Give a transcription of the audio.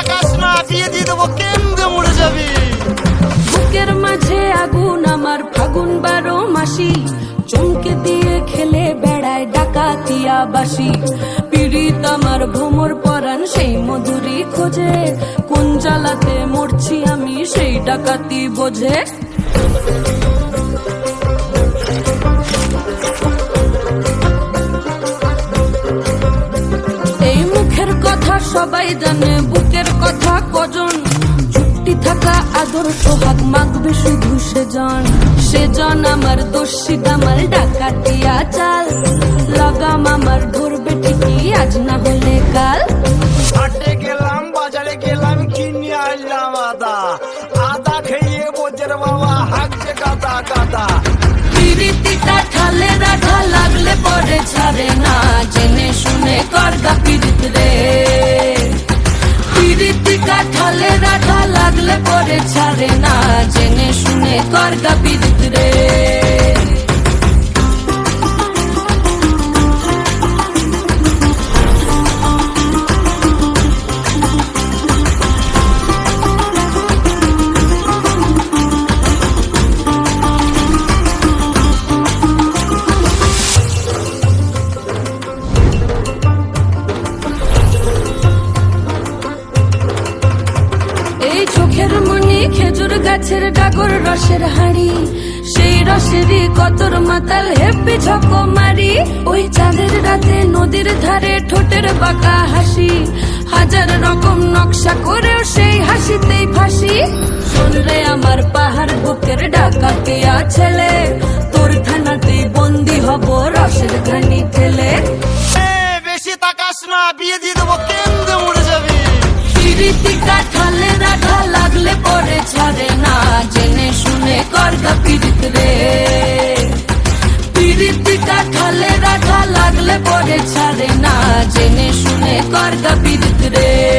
আকাশ না দিয়ে দিয়ে দেবো কেমনে মরে যাবি। বুকের মাঝে আগুন, আমার ফাগুন বারো মাসি। চমকে দিয়ে খেলে বেড়ায় ডাকাতিয়া বাসি পীড়িত আমার ভ্রমর পরাণ, সেই মধুরি খোঁজে। কোন জ্বালাতে মরছি আমি, সেই ডাকাতি বোঝে। কথা সবাই জানে বুকের কথা কজন? চুক্তি থাকা আদর সোহাগ মাগবে শুধু সেজন। সেজন আমার দোষী দামাল ডাকাতিয়া চাল লাগাম আমার ধরবে ঠিকই আজ না হলে কাল। হাটে গেলাম বাজারে গেলাম কিনে আদা। আদা খেয়ে বোঝের বাবা হাঁকছে গাদা গাদা। পিরিতিটা ঠালে রাখা লাগলে পরে ছাড়ে না জেনে শুনে লাগলে পরে ছাড়ে না জেনে শুনে করগা বিদ্রে গাছের ডাগর রসের হাড়ি সেই রসেরই কতর মাতাল হেপি ঝকো মারি ওই চাঁদের রাতে নদীর ধারে ঠোঁটের বাঁকা হাসি হাজার রকম নকশা করেও সেই হাসিতেই ফাঁসি। শুনলে আমার পাহাড় বুকের ডাকা কেয়া ছেলে তোর থানাতেই বন্দি হব রসের ঘানি ঠেলে। বেশি তাকাস না বিয়ে দিয়ে দেবো কেন্দ্রে মরে যাবি। ঠালে রাখা লাগলে পরে ছাড়ে করগা পিরিত রে পিরিতিকা ঠালে রাখা লাগলে পরে ছাড়ে না জেনে শুনে করগা পিরিত রে